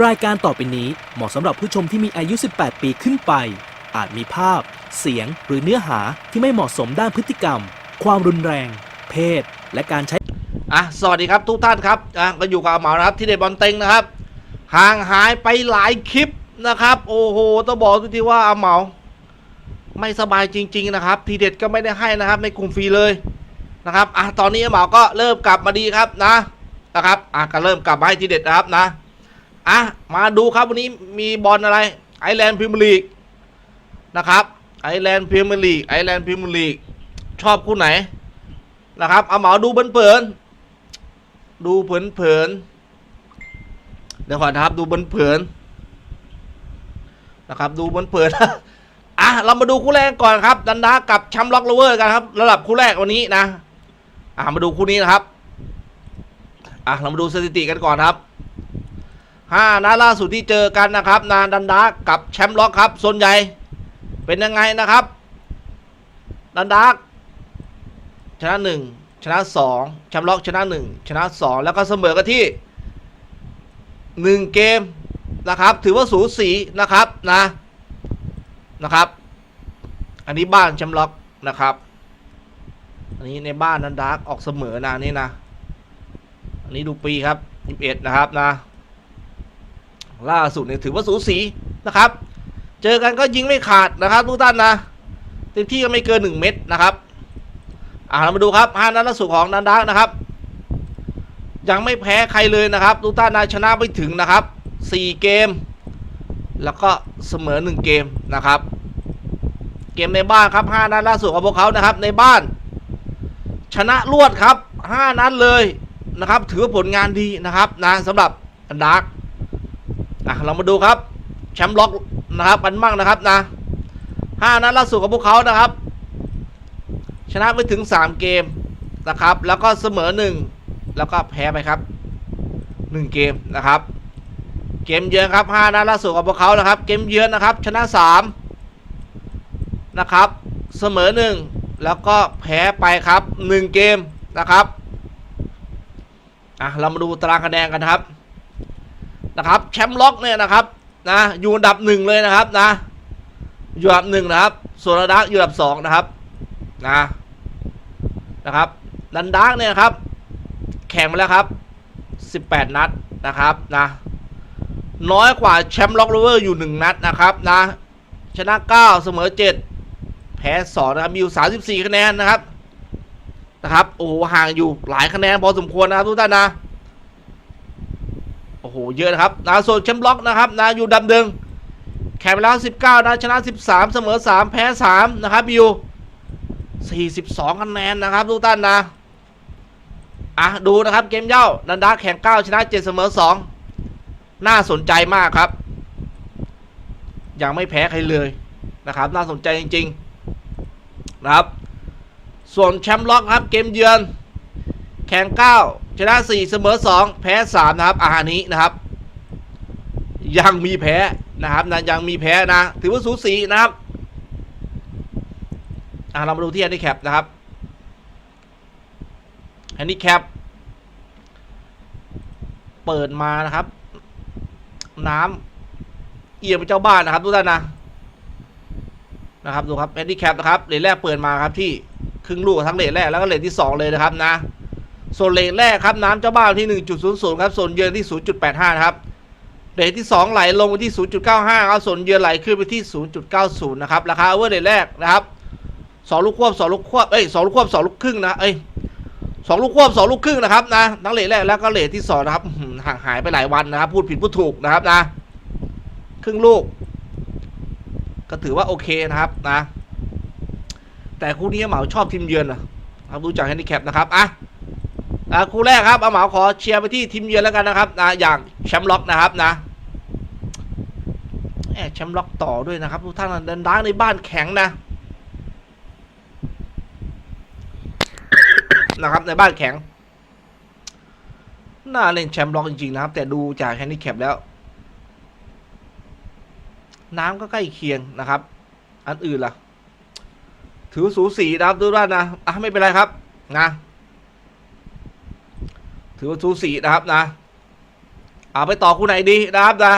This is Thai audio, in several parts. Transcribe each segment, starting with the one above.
รายการต่อไปนี้เหมาะสำหรับผู้ชมที่มีอายุ 18 ปีขึ้นไป อาจมีภาพ เสียง หรือเนื้อหาที่ไม่เหมาะสมด้านพฤติกรรม ความรุนแรง เพศ และการใช้ อะ สวัสดีครับทุกท่านครับ อะก็อยู่กับอาเหมานะครับที่เด็ดบอลเต็งนะครับ ห่างหายไปหลายคลิปนะครับ โอ้โห ต้องบอกทุกทีว่าอาเหมา ไม่สบายจริง ๆ นะครับ ทีเด็ดก็ไม่ได้ให้นะครับ ในกลุ่มฟรีเลยนะครับ อะ ตอนนี้อาเหมาก็เริ่มกลับมาดีครับนะ นะครับ อะ ก็เริ่มกลับมาให้ทีเด็ดนะครับนะ อะมาดูครับวันนี้มีบอลอะไร ไอแลนด์พรีเมียร์ลีกนะครับไอแลนด์พรีเมียร์ลีกไอแลนด์พรีเมียร์ลีกชอบคู่ไหนนะครับเอาเหมาดูเผินๆดูเผินๆเดี๋ยวก่อนะครับดูเผินๆนะครับดูเผินๆอะเรามาดูคู่แรกก่อนครับ ดันดากับแชมล็อกโลเวอร์กันครับระดับคู่แรกวันนี้นะอะมาดูคู่นี้นะครับอะเรามาดูสถิติกันก่อนครับ ห้านัดล่าสุดที่เจอกันนะครับ นานดันดากับแชมป์ล็อกครับส่วนใหญ่เป็นยังไงนะครับ ดันดาชนะหนึ่งชนะสองแชมป์ล็อกชนะหนึ่งชนะสองแล้วก็เสมอกันที่หนึ่งเกมนะครับ ถือว่าสูสีนะครับนะนะครับ อันนี้บ้านแชมป์ล็อกนะครับ อันนี้ในบ้านนันดาร์กออกเสมอนะนี่นะ อันนี้ดูปีครับยี่สิบเอ็ดนะครับนะ ล่าสุดเนี่ยถือว่าสูสีนะครับ เจอกันก็ยิงไม่ขาดนะครับทุกท่านนะเต็มที่ก็ไม่เกินหนึ่งเม็ดนะครับอ่าเรามาดูครับห้านัดล่าสุดของนันดักนะครับ ยังไม่แพ้ใครเลยนะครับทุกท่านนะชนะไปถึงนะครับสี่เกม แล้วก็เสมอหนึ่งเกมนะครับ เกมในบ้านครับห้านัดล่าสุดของพวกเขานะครับในบ้าน ชนะรวดครับห้านัดเลยนะครับ ถือว่าผลงานดีนะครับนะสำหรับนันดัก อะเรามาดูครับแชมป์ล็อกนะครับกันมั่งนะครับนะห้านัดล่าสุดของพวกเขานะครับ ชนะไปถึง 3 เกมนะครับ แล้วก็เสมอ 1 แล้วก็แพ้ไปครับ 1 เกมนะครับ เกมเยือนครับ5นัดล่าสุดของพวกเขานะครับ เกมเยือนนะครับ ชนะ3นะครับ เสมอ 1 แล้วก็แพ้ไปครับ 1 เกมนะครับอะเรามาดูตารางคะแนนกันนะครับ นะครับแชมป์ล็อกเนี่ยนะครับนะอยู่อันดับหนึ่งเลยนะครับนะอยู่อันดับหนึ่งนะครับส่วนระดับอยู่อันดับสองนะครับนะนะครับดันดาร์กเนี่ยครับแข่งมาแล้วครับ 18 นัดนะครับนะน้อยกว่าแชมป์ล็อกโรเวอร์อยู่ 1 นัดนะครับนะชนะ 9 เสมอ 7 แพ้2นะครับมีอยู่ 34 คะแนนนะครับนะครับโอ้โหห่างอยู่หลายคะแนนพอสมควรนะครับทุกท่านนะ โอ้โห เยอะนะครับนะส่วนแชมป์ล็อกนะครับนะอยู่ดำเดิงแข่งไปแล้ว 19นะชนะ 13 เสมอ 3 แพ้ 3 นะครับอยู่42คะแนนนะครับทุกท่านนะอะดูนะครับเกมเย่าดันดาแข่ง 9 ชนะ 7 เสมอ 2 น่าสนใจมากครับ ยังไม่แพ้ใครเลยนะครับ น่าสนใจจริง ๆ นะครับ ส่วนแชมป์ล็อกครับเกมเยือน แข่ง 9ชนะ4เสมอ 2 แพ้ 3 นะครับ อาหารนี้นะครับ ยังมีแพ้นะครับนะยังมีแพ้นะ ถือว่าสูสีนะครับอะเรามาดูที่แฮนดิแคปนะครับแฮนดิแคปเปิดมานะครับ น้ำเอี่ยมเป็นเจ้าบ้านนะครับทุกท่านนะนะครับดูครับแฮนดิแคปนะครับเลทแรกเปิดมาครับที่ครึ่งลูกทั้งเลทแรกแล้วก็เลทที่สองเลยนะครับนะ ส่วนเลทแรกครับน้ำเจ้าบ้านที่ 1.00 ครับ ส่วนเยือนที่ 0.85 ครับเลทที่ 2 ไหลลงไปที่ 0.95 ครับ ส่วนเยือนไหลขึ้นไปที่ 0.90 นะครับ ราคาเวอร์เลทแรกนะครับสองลูกควบสองลูกควบ เอ้ยสองลูกควบสองลูกครึ่งนะ เอ้ยสองลูกควบสองลูกครึ่งนะครับนะ ทั้งเลทแรกแล้วก็เลทที่สองนะครับห่างหายไปหลายวันนะครับ พูดผิดพูดถูกนะครับนะ ครึ่งลูก ก็ถือว่าโอเคนะครับนะ แต่คู่นี้เหมาชอบทีมเยือนนะครับดูจากแฮนดิแคปนะครับ อะ อะคู่แรกครับอาหมาขอเชียร์ไปที่ทีมเยือนแล้วกันนะครับนะอย่างแชมป์ล็อกนะครับนะแอบแชมป์ล็อกต่อด้วยนะครับทุกท่านเดินด้างในบ้านแข็งนะนะครับในบ้านแข็ง น่าเล่นแชมป์ล็อกจริงๆนะครับ แต่ดูจากแฮนดิแคปแล้ว น้ำก็ใกล้เคียงนะครับ อันอื่นล่ะ ถือสูสีนะครับดูว่านะอะไม่เป็นไรครับนะ ถือว่าสูสีนะครับนะเอาไปต่อคู่ไหนดีนะครับนะ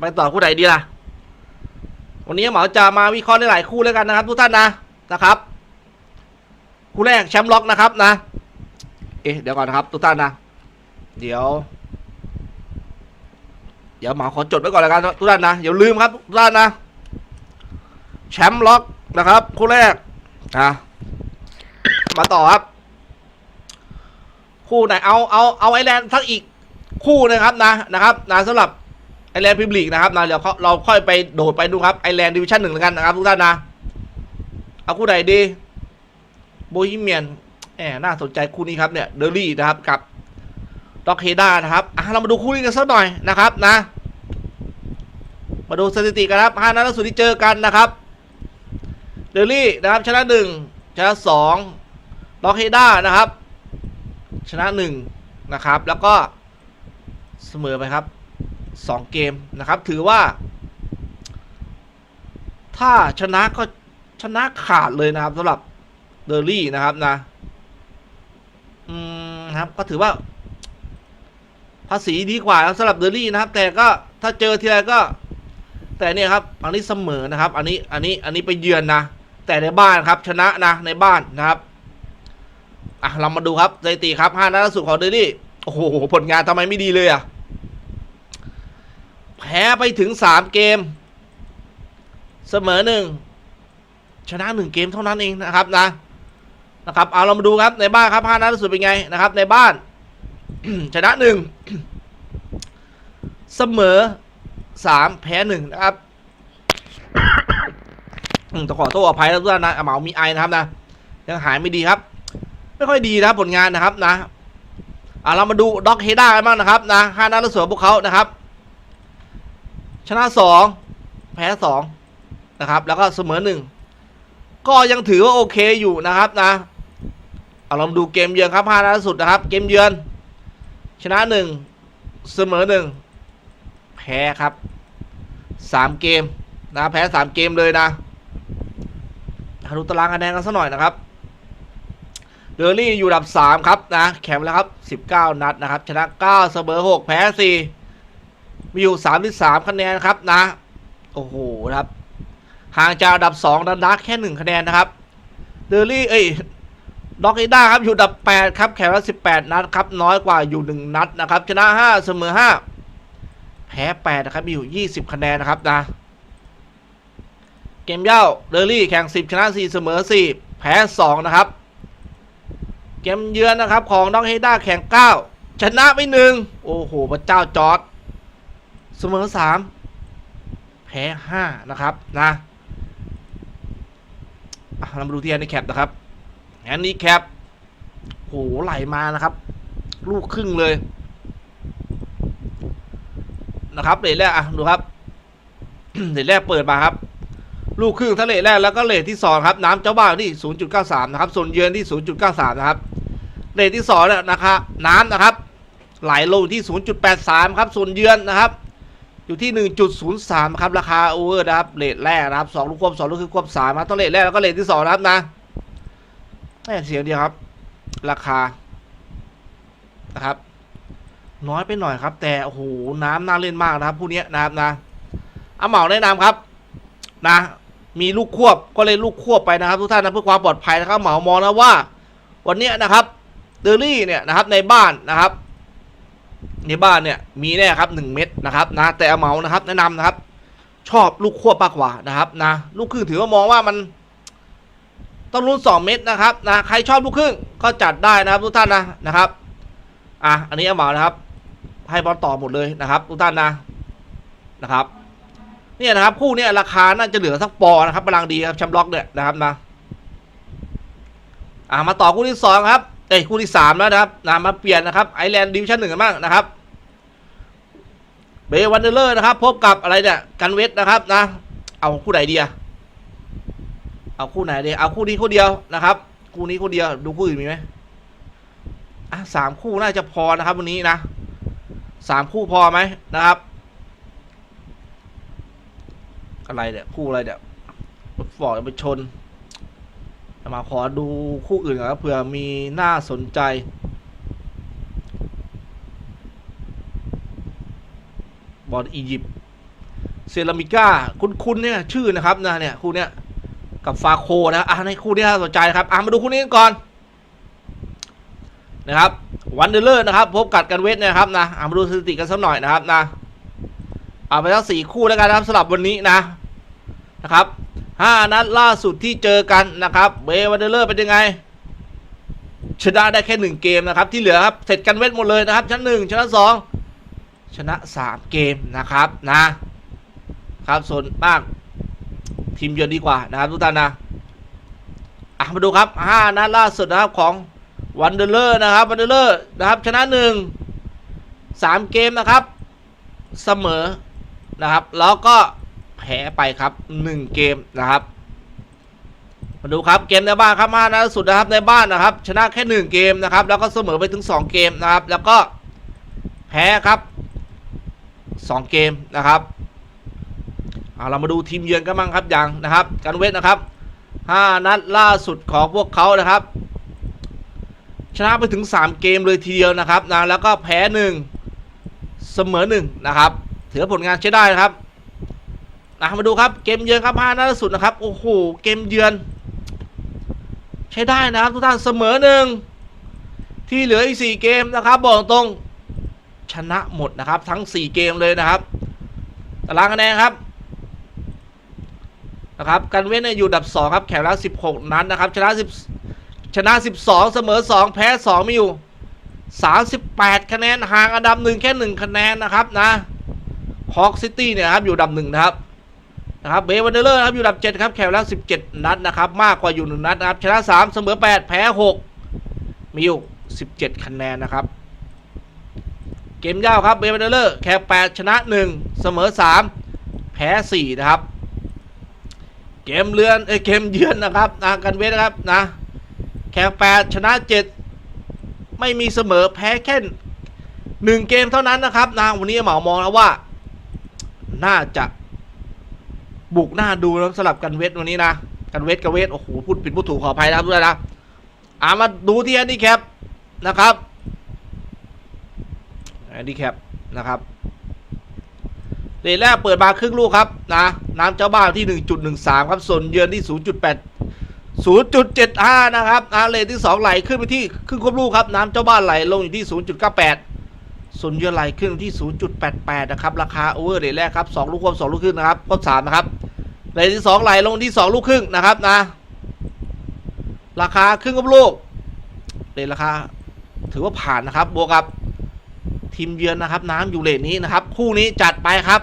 ไปต่อคู่ไหนดีล่ะ วันนี้หมาจะมาวิเคราะห์หลายๆคู่แล้วกันนะครับ ทุกท่านนะนะครับ คู่แรกแชมป์ล็อกนะครับนะ เอ๊ะเดี๋ยวก่อนนะครับ ทุกท่านนะ เดี๋ยว เดี๋ยวหมาขอจดไว้ก่อนแล้วกันทุกท่านนะอย่าลืมครับทุกท่านนะ แชมป์ล็อกนะครับ คู่แรกนะมาต่อครับ คู่ไหนเอาเอาเอาไอแลนด์สักอีกคู่นะครับนะนะครับนะสำหรับไอแลนด์พิมลีกนะครับนะเดี๋ยวเขาเราค่อยไปโดดไปดูครับไอแลนด์ดิวิชั่นหนึ่งแล้วกันนะครับทุกท่านนะ เอาคู่ไหนดีโบฮีเมียนแหมน่าสนใจคู่นี้ครับเนี่ยเดอรี่นะครับกับด็อกเฮด้านะครับอะเรามาดูคู่นี้กันสักหน่อยนะครับนะ มาดูสถิติกันครับห้านัดล่าสุดที่เจอกันนะครับเดอรี่นะครับชนะหนึ่งชนะสองด็อกเฮด้านะครับ ชนะหนึ่งนะครับ แล้วก็เสมอไปครับสองเกมนะครับ ถือว่า ถ้าชนะก็ชนะขาดเลยนะครับสำหรับเดอรี่นะครับนะ อืมครับ ก็ถือว่า ภาษีดีกว่าสำหรับเดอรี่นะครับ แต่ก็ถ้าเจอทีไรก็ แต่เนี่ยครับ อันนี้เสมอนะครับ อันนี้ อันนี้ อันนี้ไปเยือนนะ แต่ในบ้านครับ ชนะนะในบ้านนะครับ อะเรามาดูครับสถิติครับห้านัดล่าสุดของเดลี่โอ้โหผลงานทำไมไม่ดีเลยอะแพ้ไปถึงสามเกม เสมอหนึ่งชนะหนึ่งเกมเท่านั้นเองนะครับนะนะครับเอาเรามาดูครับในบ้านครับห้านัดล่าสุดเป็นไงนะครับ ในบ้าน ชนะหนึ่งเสมอสามแพ้หนึ่งนะครับต้องขอโทษอภัยแล้วทุกท่านนะเหมามีไอนะครับนะยังหายไม่ดีครับ ไม่ค่อยดีนะผลงานนะครับนะอะเรามาดูด็อกเฮด้ากันบ้างนะครับนะห้านัดล่าสุดของพวกเขานะครับ ชนะสองแพ้สองนะครับ แล้วก็เสมอหนึ่งก็ยังถือว่าโอเคอยู่นะครับนะเอาเรามาดูเกมเยือนครับห้านัดล่าสุดนะครับ เกมเยือน ชนะหนึ่งเสมอหนึ่งแพ้ครับสามเกมนะแพ้สามเกมเลยนะดูตารางคะแนนกันสักหน่อยนะครับ เดอรี่อยู่อันดับ 3 ครับนะ แข่งแล้วครับ 19 นัดนะครับ ชนะ 9 เสมอ 6 แพ้ 4 มีอยู่33คะแนนครับนะ โอ้โหครับ ห่างจากอันดับ2นัดนักแค่ 1 คะแนนนะครับ เดอรี่ เอ้ยด็อกเอด้าครับอยู่อันดับ 8 ครับ แข่งแล้ว 18 นัดครับ น้อยกว่าอยู่ 1 นัดนะครับ ชนะ 5 เสมอ 5 แพ้ 8 นะครับ มีอยู่ 20 คะแนนนะครับนะ เกมเย่าเดอรี่แข่ง 10 ชนะ 4 เสมอ 4 แพ้ 2 นะครับ เกมเยือนนะครับของน้องเฮด้าแข่ง9ชนะไปหนึ่งโอ้โหพระเจ้าจอร์ดเสมอ3แพ้5นะครับนะอะเรามาดูที่แอนนี่แคปนะครับแอนนี่แคปโหไหลมานะครับ ลูกครึ่งเลย นะครับเลทแรกอะดูครับเลทแรกเปิดมาครับ ลูกครึ่งทะเลแรกแล้วก็เลทที่สองครับน้ำเจ้าบ้านที่ 0.93 นะครับ ส่วนเยือนที่ 0.93 นะครับเลทที่สองเนี่ยนะครับน้ำนะครับ ไหลลงที่ 0.83 ครับ ส่วนเยือนนะครับ อยู่ที่ 1.03 ครับ ราคาโอเวอร์นะครับเลทแรกนะครับสองลูกควบสองลูกคือควบสามครับต้องเลทแรกแล้วก็เลทที่สองนะครับนะแม่เสียงเดียวครับ ราคานะครับ น้อยไปหน่อยครับ แต่โอ้โหน้ำน่าเล่นมากนะครับผู้นี้นะครับนะเอาเหมาแนะนำครับ นะ มีลูกควบก็เลยลูกควบไปนะครับ ทุกท่านนะเพื่อความปลอดภัยนะครับเหมามองนะว่า วันนี้นะครับเดอรี่เนี่ยนะครับในบ้านนะครับ ในบ้านเนี่ยมีแน่ครับหนึ่งเม็ดนะครับนะแต่เอาเหมานะครับ แนะนำนะครับ ชอบลูกควบมากกว่านะครับนะลูกครึ่งถือว่ามองว่ามันต้องรุ่นสองเม็ดนะครับนะใครชอบลูกครึ่งก็จัดได้นะครับทุกท่านนะนะครับอะอันนี้เอาเหมานะครับ ให้บอลต่อหมดเลยนะครับ ทุกท่านนะนะครับ เนี่ยนะครับคู่เนี้ยราคาน่าจะเหลือสักปอนะครับกำลังดีครับแชมป์ล็อกเนี่ยนะครับนะอ่ามาต่อคู่ที่สองครับเอ้ยคู่ที่สามแล้วนะครับนะมาเปลี่ยนนะครับไอแลนด์ดิวิชั่นหนึ่งกันบ้างนะครับเบวันเดอร์นะครับ พบกับอะไรเนี่ยกันเวทนะครับนะ เอาคู่ไหนดีอะเอาคู่ไหนดีเอาคู่นี้คู่เดียวนะครับคู่นี้คู่เดียวดูคู่อื่นมีไหมอะสามคู่น่าจะพอนะครับ วันนี้นะสามคู่พอไหมนะครับ อะไรเนี่ยคู่อะไรเนี่ยรถฟอร์ดไปชนมาขอดูคู่อื่นก่อนครับเผื่อมีน่าสนใจ บอลอียิปต์เซรามิก้าคุ้นๆเนี่ยชื่อนะครับนะเนี่ยคู่เนี้ยกับฟาโคนะอะในคู่นี้น่าสนใจครับอะมาดูคู่นี้กันก่อนนะครับวันเดอร์เลอร์นะครับ พบกัดกันเวทเนยนะครับนะอะมาดูสถิติกันสักหน่อยนะครับนะ เอาไปทั้งสี่คู่แล้วกันนะครับสำหรับวันนี้นะนะครับห้านัดล่าสุดที่เจอกันนะครับเบวันเดอร์เลอร์เป็นยังไงชนะได้แค่หนึ่งเกมนะครับ ที่เหลือครับเสร็จกันเวทหมดเลยนะครับชนะหนึ่งชนะสองชนะสามเกมนะครับนะครับส่วนมากทีมเยือนดีกว่านะครับทุกท่านนะอะมาดูครับห้านัดล่าสุดนะครับของวันเดอร์เลอร์นะครับวันเดอร์เลอร์นะครับชนะหนึ่งสามเกมนะครับ เสมอ นะครับ แล้วก็แพ้ไปครับหนึ่งเกมนะครับ มาดูครับเกมในบ้านครับมานัดสุดนะครับในบ้านนะครับ ชนะแค่หนึ่งเกมนะครับ แล้วก็เสมอไปถึงสองเกมนะครับ แล้วก็แพ้ครับสองเกมนะครับเอาเรามาดูทีมเยือนกันบ้างครับอย่างนะครับการเวทนะครับห้านัดล่าสุดของพวกเขานะครับ ชนะไปถึงสามเกมเลยทีเดียวนะครับนะแล้วก็แพ้หนึ่งเสมอหนึ่งนะครับ ถือผลงานใช้ได้นะครับนะมาดูครับเกมเยือนครับห้านัดล่าสุดนะครับโอ้โหเกมเยือน ใช้ได้นะครับทุกท่านเสมอหนึ่งที่เหลืออีกสี่เกมนะครับ บอกตรงชนะหมดนะครับ ทั้งสี่เกมเลยนะครับตารางคะแนนครับนะครับกันเว้นอยู่ดับสองครับแข่งแล้วสิบหกนัดนะครับ ชนะสิบชนะสิบสองเสมอสองแพ้สองมีอยู่สามสิบแปดคะแนนห่างอันดับหนึ่งแค่หนึ่งคะแนนนะครับนะ คอกซิตี้เนี่ยครับอยู่ดับหนึ่งนะครับนะครับเบวันเดอร์เลอร์ครับอยู่อันดับ7ครับแข่งแล้ว17นัดนะครับมากกว่าอยู่1นัดนะครับชนะ3เสมอ8แพ้6มีอยู่17คะแนนนะครับ เกมยาวครับเบวันเดอร์เลอร์แข่ง8ชนะ1เสมอ3แพ้4นะครับ เกมเลือนเอเกมเยือนนะครับนะกันเวทนะครับนะแข่ง8ชนะ7ไม่มีเสมอแพ้แค่หนึ่งเกมเท่านั้นนะครับนะวันนี้เหมามองแล้วว่า น่าจะบุกหน้าดูแล้วสลับกันเวทวันนี้นะ กันเวทกับเวทโอ้โหพูดผิดพูดถูกขออภัยนะครับทุกท่านะอามาดูที่แอนดี้แคปนะครับแอนดี้แคปนะครับเลทแรกเปิดมาครึ่งลูกครับนะน้ำเจ้าบ้านที่ 1.13 ครับส่วนเยือนที่ 0.8 0.75 นะครับอ่าเลทที่ 2 ไหลขึ้นไปที่ครึ่งควบลูกครับน้ำเจ้าบ้านไหลลงอยู่ที่ 0.98 ส่วนเยือนไหลขึ้นที่ 0.88 นะครับ ราคาโอเวอร์เดทแรกครับ2ลูกควบ2ลูกครึ่งนะครับควบ3นะครับเดทที่ 2 ไหลลงที่ 2 ลูกครึ่งนะครับนะ ราคาครึ่งควบลูกเดทราคา ถือว่าผ่านนะครับ บวกกับทีมเยือนนะครับ น้ำอยู่เลทนี้นะครับ คู่นี้จัดไปครับ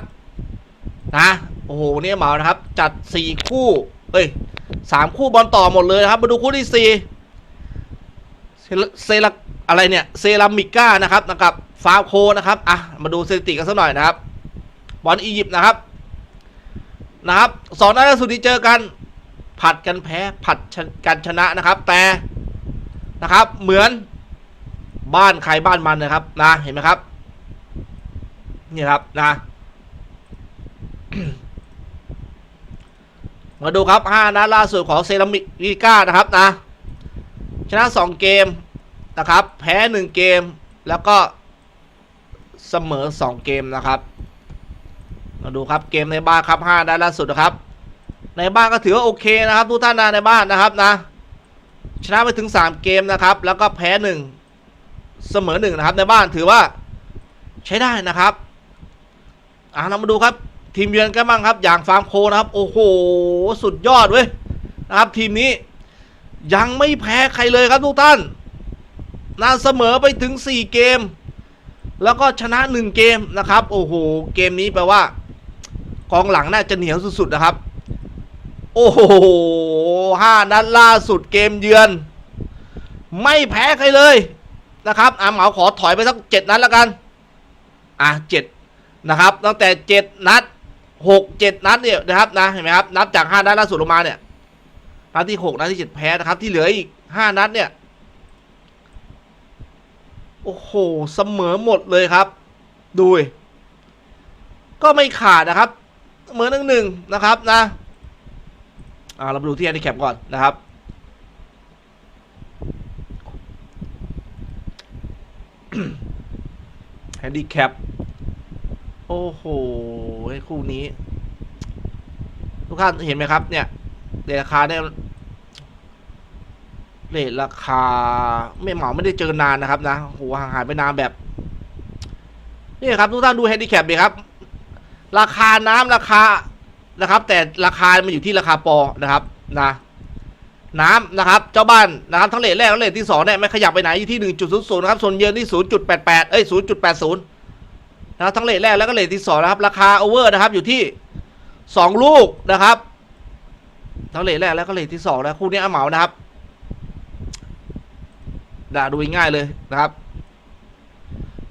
นะโอ้โหเนี่ยเหมานะครับ จัด 4 คู่ เอ้ยสามคู่บอลต่อหมดเลยครับ มาดูคู่ที่สี่เซราเซราอะไรเนี่ย เซรามิก้านะครับนะครับ ฟาวโคนะครับอะมาดูสถิติกันสักหน่อยนะครับ บอลอียิปต์นะครับนะครับสองนัดล่าสุดที่เจอกัน ผัดกันแพ้ผัดกันชนะนะครับ แต่นะครับ เหมือนบ้านใครบ้านมันนะครับนะเห็นไหมครับนี่ครับนะ มาดูครับ5นัดล่าสุดของเซรามิก้านะครับนะชนะ2เกมนะครับ แพ้1เกมแล้วก็ เสมอ 2 เกมนะครับ มาดูครับเกมในบ้านครับ5นัดล่าสุดนะครับ ในบ้านก็ถือว่าโอเคนะครับ ทุกท่านนะในบ้านนะครับนะ ชนะไปถึง 3 เกมนะครับ แล้วก็แพ้ 1 เสมอ 1 นะครับ ในบ้านถือว่าใช้ได้นะครับอ่าเรามาดูครับทีมเยือนกันบ้างครับ อย่างฟาร์มโคนะครับ โอ้โห สุดยอดเว้ยนะครับ ทีมนี้ยังไม่แพ้ใครเลยครับทุกท่านนาเสมอไปถึง 4 เกม แล้วก็ชนะ 1 เกมนะครับ โอ้โห เกมนี้แปลว่ากองหลังน่าจะเหนียวสุดๆนะครับ โอ้โหห้านัดล่าสุดเกมเยือน ไม่แพ้ใครเลยนะครับอ่าเหมาขอถอยไปสักเจ็ดนัดแล้วกัน อะเจ็ดนะครับ ตั้งแต่เจ็ดนัดหกเจ็ดนัดเนี่ยนะครับนะเห็นไหมครับนับจากห้านัดล่าสุดลงมาเนี่ยนัดที่หกนัดที่เจ็ดแพ้นะครับ ที่เหลืออีกห้านัดเนี่ย โอ้โห เสมอหมดเลยครับ ดูก็ไม่ขาดนะครับเสมอหนึ่งหนึ่งนะครับนะอ่าเรามาดูที่แอนดี้แคปก่อนนะครับแฮนดี้แคป โอ้โห คู่นี้ ทุกท่านเห็นไหมครับ เนี่ยเรทราคาเนี่ย เรทราคา ไม่เหมาไม่ได้เจอนานนะครับนะโหห่างหายไปนานแบบ นี่ครับทุกท่านดูแฮนดิแคปดิครับ ราคาน้ำราคานะครับ แต่ราคามันอยู่ที่ราคาปอนะครับนะ น้ำนะครับ เจ้าบ้านนะครับทั้งเลทแรกและเลทที่สองเนี่ยไม่ขยับไปไหนอยู่ที่หนึ่งจุดศูนย์ศูนย์นะครับส่วนเยือนที่ศูนย์จุดแปดแปดเอ้ยศูนย์จุดแปดศูนย์นะครับทั้งเลทแรกแล้วก็เลทที่สองนะครับ ราคาโอเวอร์นะครับ อยู่ที่สองลูกนะครับทั้งเลทแรกแล้วก็เลทที่สองนะคู่นี้เหมานะครับ ด่าดูง่ายเลยนะครับ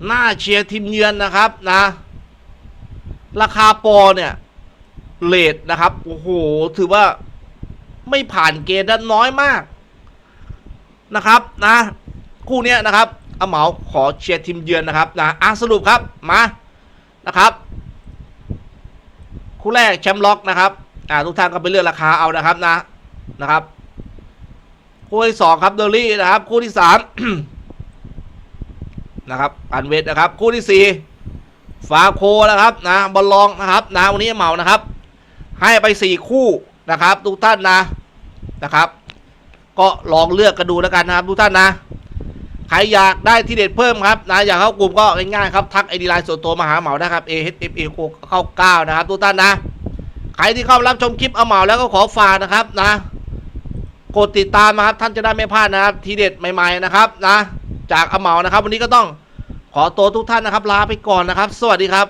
หน้าเชียร์ทีมเยือนนะครับนะ ราคาปอเนี่ยเลทนะครับโอ้โหถือว่าไม่ผ่านเกณฑ์นั้นน้อยมากนะครับนะคู่นี้นะครับเอาเหมาขอเชียร์ทีมเยือนนะครับนะอะสรุปครับมานะครับ คู่แรกแชมป์ล็อกนะครับอ่าทุกท่านก็ไปเลือกราคาเอานะครับนะนะครับ คู่ที่สองครับเดอรี่นะครับ คู่ที่สามนะครับอันเวทนะครับ คู่ที่สี่ฟาโคนะครับนะบอลลองนะครับนะวันนี้เหมานะครับ ให้ไปสี่คู่นะครับทุกท่านนะนะครับ ก็ลองเลือกกันดูแล้วกันนะครับทุกท่านนะใครอยากได้ที่เด็ดเพิ่มครับนะอยากเข้ากลุ่มก็ง่ายๆครับทักไอดีไลน์ส่วนตัวมาหาเหมาได้ครับ A H F A เข้าเก้านะครับทุกท่านนะ ใครที่เข้ามารับชมคลิปเอาเหมาแล้วก็ขอฝากนะครับนะ กดติดตามนะครับ ท่านจะได้ไม่พลาดนะครับ ทีเด็ดใหม่ ๆ นะครับนะ จากอเหมานะครับ วันนี้ก็ต้องขอตัวทุกท่านนะครับ ลาไปก่อนนะครับ สวัสดีครับ